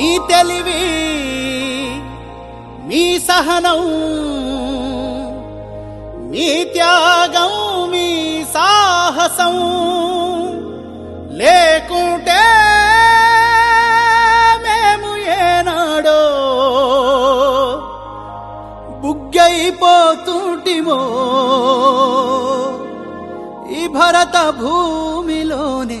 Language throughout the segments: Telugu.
మీ తెలివి మీ సహనం మీ త్యాగం మీ సాహసం లేకుంటే మేము ఏనాడో బుగ్గైపోతుంటిమో ఈ భరత భూమిలోనే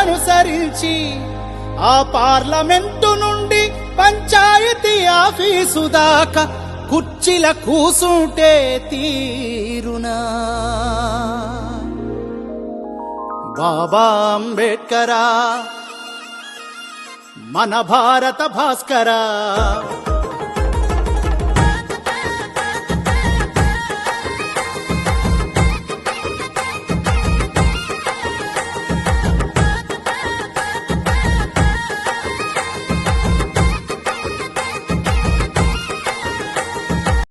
అనుసరించి ఆ పార్లమెంటు నుండి పంచాయతీ ఆఫీసు దాకా కుర్చీల కూసుంటే తీరునా. బాబా అంబేడ్కరా మన భారత భాస్కరా.